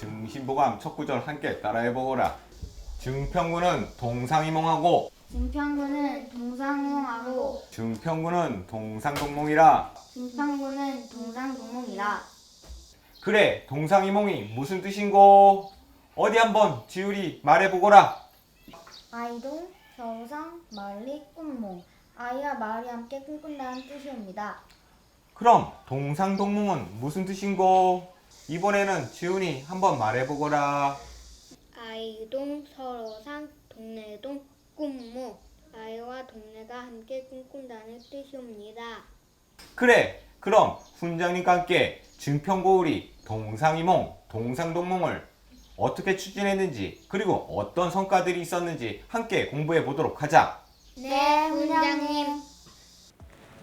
증신보감 첫 구절 함께 따라해보거라. 증평구는 동상이몽하고 증평구는 동상이몽하고 증평구는 동상동몽이라. 증평구는 동상동몽이라. 그래, 동상이몽이 무슨 뜻인고? 어디 한번 지율이 말해보거라. 아이동, 겨우상, 마을리, 꿈몽. 아이와 마을이 함께 꿈꾼다는 뜻이옵니다. 그럼 동상동몽은 무슨 뜻인고? 이번에는 지훈이 한번 말해보거라. 아이동, 서로상, 동네동, 꿈모. 아이와 동네가 함께 꿈꾼다는 뜻이옵니다. 그래, 그럼 훈장님과 함께 증평고울이 동상이몽, 동상동몽을 어떻게 추진했는지 그리고 어떤 성과들이 있었는지 함께 공부해 보도록 하자. 네, 훈장님.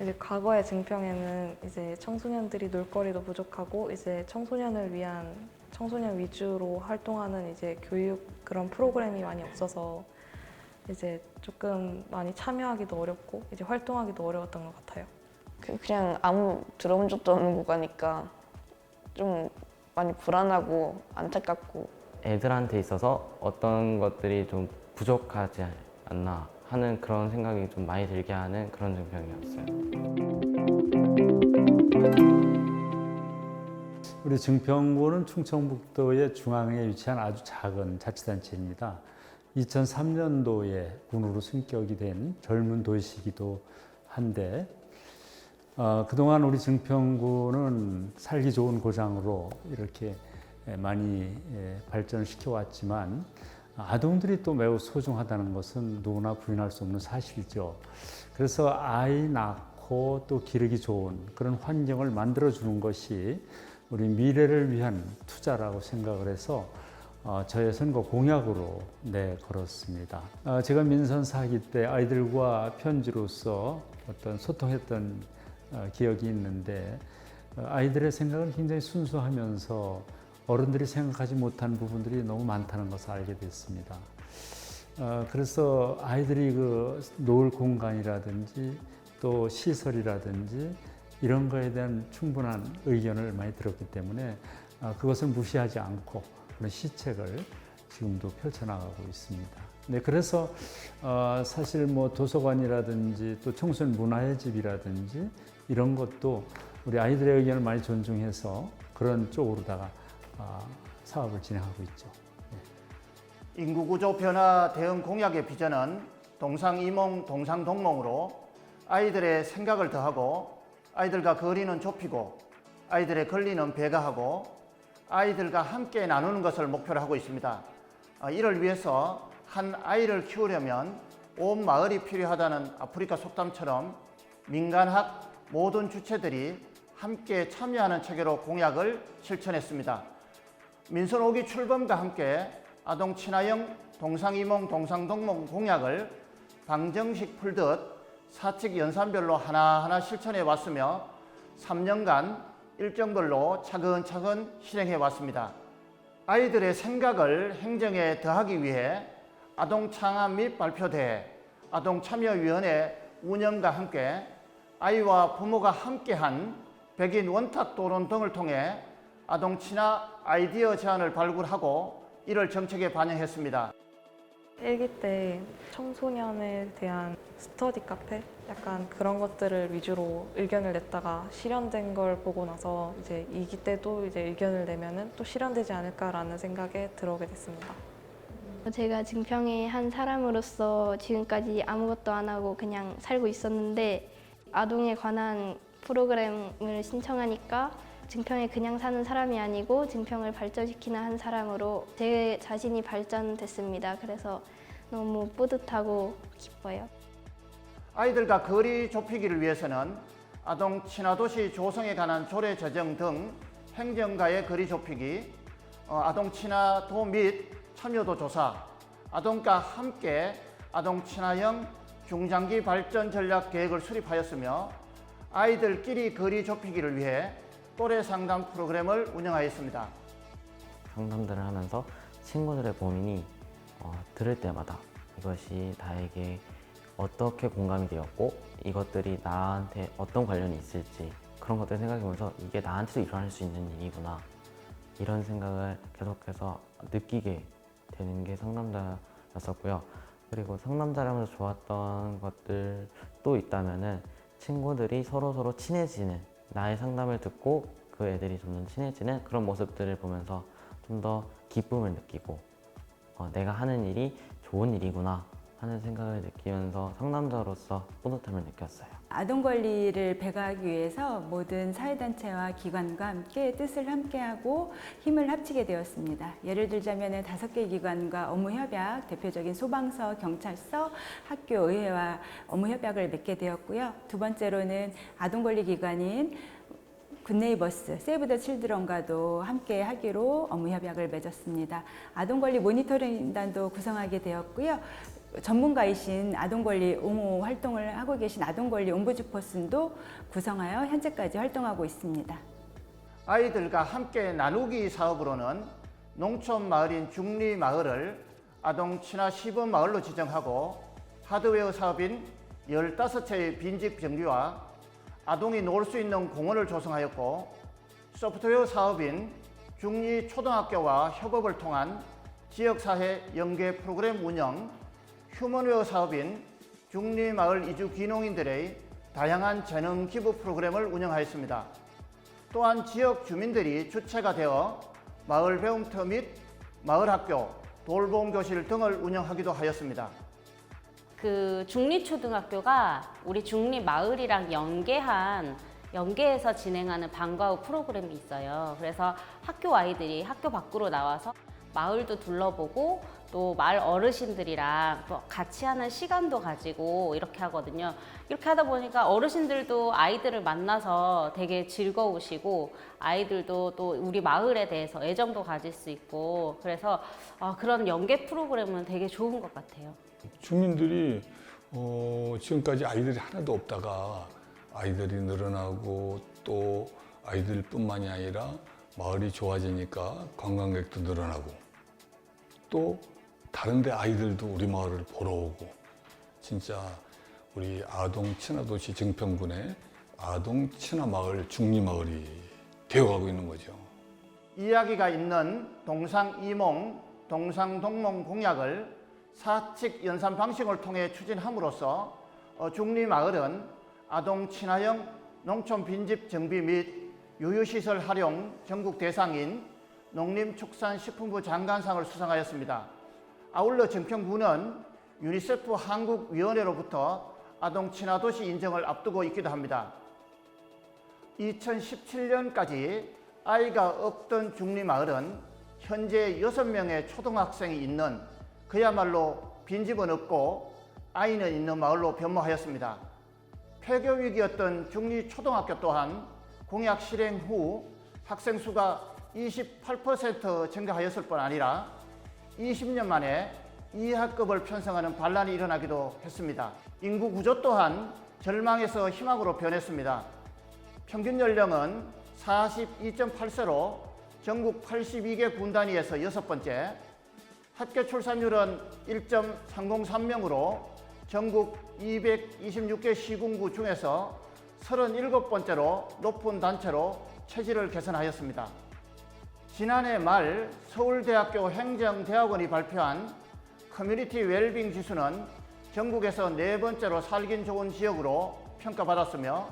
이제 과거의 증평에는 이제 청소년들이 놀거리도 부족하고 이제 청소년을 위한 청소년 위주로 활동하는 이제 교육 그런 프로그램이 많이 없어서 이제 조금 많이 참여하기도 어렵고 이제 활동하기도 어려웠던 것 같아요. 그- 그냥 아무 들어본 적도 없는 국가니까 좀 많이 불안하고 안타깝고 애들한테 있어서 어떤 것들이 좀 부족하지 않나 하는 그런 생각이 좀 많이 들게 하는 그런 증평이었어요. 우리 증평구는 충청북도의 중앙에 위치한 아주 작은 자치단체입니다. 2003년도에 군으로 승격이 된 젊은 도시이기도 한데 어, 그동안 우리 증평구는 살기 좋은 고장으로 이렇게 에, 많이 에, 발전시켜 왔지만 아동들이 또 매우 소중하다는 것은 누구나 부인할 수 없는 사실이죠. 그래서 아이 낳고 또 기르기 좋은 그런 환경을 만들어 주는 것이 우리 미래를 위한 투자라고 생각을 해서 어, 저의 선거 공약으로 내 걸었습니다. 어, 제가 민선 사기 때 아이들과 편지로서 어떤 소통했던 어, 기억이 있는데 어, 아이들의 생각은 굉장히 순수하면서 어른들이 생각하지 못한 부분들이 너무 많다는 것을 알게 됐습니다. 어, 그래서 아이들이 그 놀 공간이라든지 또 시설이라든지 이런 거에 대한 충분한 의견을 많이 들었기 때문에 어, 그것을 무시하지 않고 그런 시책을 지금도 펼쳐나가고 있습니다. 네, 그래서 어, 사실 뭐 도서관이라든지 또 청소년 문화의 집이라든지 이런 것도 우리 아이들의 의견을 많이 존중해서 그런 쪽으로다가 어, 사업을 진행하고 있죠. 인구구조 변화 대응 공약의 비전은 동상이몽 동상동몽으로 아이들의 생각을 더하고 아이들과 거리는 좁히고 아이들의 권리는 배가하고 아이들과 함께 나누는 것을 목표로 하고 있습니다. 아, 이를 위해서 한 아이를 키우려면 온 마을이 필요하다는 아프리카 속담처럼 민간학 모든 주체들이 함께 참여하는 체계로 공약을 실천했습니다. 민선 5기 출범과 함께 아동 친화형 동상이몽 동상동몽 공약을 방정식 풀듯 사칙 연산별로 하나하나 실천해 왔으며 3년간 일정별로 차근차근 실행해 왔습니다. 아이들의 생각을 행정에 더하기 위해 아동 창업 및 발표대회, 아동 참여위원회 운영과 함께 아이와 부모가 함께한 백인 원탁 토론 등을 통해 아동 친화 아이디어 제안을 발굴하고 이를 정책에 반영했습니다. 일기 때 청소년에 대한 스터디 카페 약간 그런 것들을 위주로 의견을 냈다가 실현된 걸 보고 나서 이제 이기 때도 이제 의견을 내면은 또 실현되지 않을까라는 생각에 들어오게 됐습니다. 제가 증평의 한 사람으로서 지금까지 아무것도 안 하고 그냥 살고 있었는데 아동에 관한 프로그램을 신청하니까 증평에 그냥 사는 사람이 아니고 증평을 발전시키는 한 사람으로 제 자신이 발전됐습니다. 그래서 너무 뿌듯하고 기뻐요. 아이들과 거리 좁히기를 위해서는 아동 친화도시 조성에 관한 조례 제정 등 행정가의 거리 좁히기, 어, 아동 친화도 및 참여도 조사, 아동과 함께 아동 친화형 중장기 발전 전략 계획을 수립하였으며 아이들끼리 거리 좁히기를 위해 또래 상담 프로그램을 운영하였습니다. 상담들을 하면서 친구들의 고민이 어, 들을 때마다 이것이 나에게 어떻게 공감이 되었고 이것들이 나한테 어떤 관련이 있을지 그런 것들을 생각해보면서 이게 나한테도 일어날 수 있는 일이구나 이런 생각을 계속해서 느끼게 되는 게 상남자였었고요. 그리고 상남자라면서 좋았던 것들 또 있다면은 친구들이 서로 서로 친해지는 나의 상담을 듣고 그 애들이 점점 친해지는 그런 모습들을 보면서 좀 더 기쁨을 느끼고 어, 내가 하는 일이 좋은 일이구나 하는 생각을 느끼면서 상남자로서 뿌듯함을 느꼈어요. 아동 권리를 배가하기 위해서 모든 사회단체와 기관과 함께 뜻을 함께하고 힘을 합치게 되었습니다. 예를 들자면 다섯 개 기관과 업무 협약, 대표적인 소방서, 경찰서, 학교, 의회와 업무 협약을 맺게 되었고요. 두 번째로는 아동 권리 기관인 굿네이버스, 세이브 더 칠드런과도 함께 하기로 업무 협약을 맺었습니다. 아동 권리 모니터링단도 구성하게 되었고요. 전문가이신 아동 권리 옹호 활동을 하고 계신 아동 권리 옴부즈퍼슨도 구성하여 현재까지 활동하고 있습니다. 아이들과 함께 나누기 사업으로는 농촌 마을인 중리 마을을 아동 친화 시범 마을로 지정하고 하드웨어 사업인 15채의 빈집 정비와 아동이 놀 수 있는 공원을 조성하였고 소프트웨어 사업인 중리 초등학교와 협업을 통한 지역사회 연계 프로그램 운영, 휴먼웨어 사업인 중리 마을 이주 귀농인들의 다양한 재능 기부 프로그램을 운영하였습니다. 또한 지역 주민들이 주체가 되어 마을 배움터 및 마을 학교, 돌봄 교실 등을 운영하기도 하였습니다. 그 중리초등학교가 우리 중리마을이랑 연계한 연계해서 진행하는 방과 후 프로그램이 있어요. 그래서 학교 아이들이 학교 밖으로 나와서 마을도 둘러보고 또 마을 어르신들이랑 또 같이 하는 시간도 가지고 이렇게 하거든요. 이렇게 하다 보니까 어르신들도 아이들을 만나서 되게 즐거우시고 아이들도 또 우리 마을에 대해서 애정도 가질 수 있고 그래서 아, 그런 연계 프로그램은 되게 좋은 것 같아요. 주민들이 어, 지금까지 아이들이 하나도 없다가 아이들이 늘어나고 또 아이들뿐만이 아니라 마을이 좋아지니까 관광객도 늘어나고 또 다른데 아이들도 우리 마을을 보러 오고 진짜 우리 아동 친화도시 증평군의 아동 친화마을 중리마을이 되어가고 있는 거죠. 이야기가 있는 동상이몽, 동상동몽 공약을 사칙 연산 방식을 통해 추진함으로써 어, 중리마을은 아동 친화형 농촌 빈집 정비 및 유유시설 활용 전국 대상인 농림축산식품부 장관상을 수상하였습니다. 아울러 증평군은 유니세프 한국위원회로부터 아동 친화도시 인정을 앞두고 있기도 합니다. 2017년까지 아이가 없던 중리마을은 현재 6명의 초등학생이 있는 그야말로 빈집은 없고 아이는 있는 마을로 변모하였습니다. 폐교 위기였던 중리초등학교 또한 공약 실행 후 학생 수가 28% 증가하였을 뿐 아니라 20년 만에 2학급을 편성하는 반란이 일어나기도 했습니다. 인구 구조 또한 절망에서 희망으로 변했습니다. 평균 연령은 42.8세로 전국 82개 군 단위에서 여섯 번째, 학교 출산율은 1.303명으로 전국 226개 시군구 중에서 37번째로 높은 단체로 체질을 개선하였습니다. 지난해 말 서울대학교 행정대학원이 발표한 커뮤니티 웰빙 지수는 전국에서 네 번째로 살긴 좋은 지역으로 평가받았으며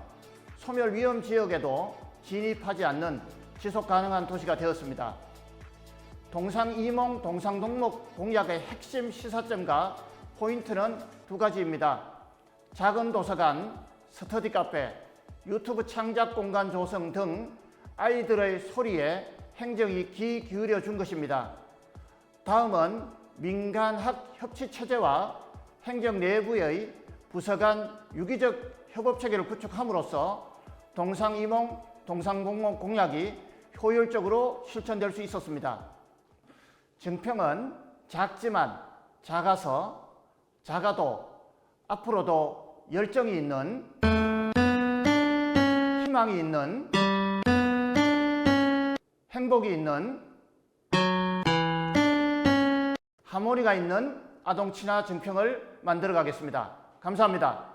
소멸 위험 지역에도 진입하지 않는 지속 가능한 도시가 되었습니다. 동상 이몽 동상 동목 공약의 핵심 시사점과 포인트는 두 가지입니다. 작은 도서관, 스터디 카페, 유튜브 창작 공간 조성 등 아이들의 소리에 행정이 귀 기울여 준 것입니다. 다음은 민간학 협치 체제와 행정 내부의 부서 간 유기적 협업 체계를 구축함으로써 동상이몽, 동상공목 공약이 효율적으로 실천될 수 있었습니다. 증평은 작지만 작아서 작아도 앞으로도 열정이 있는 희망이 있는 행복이 있는 하모니가 있는 아동 친화 증평을 만들어 가겠습니다. 감사합니다.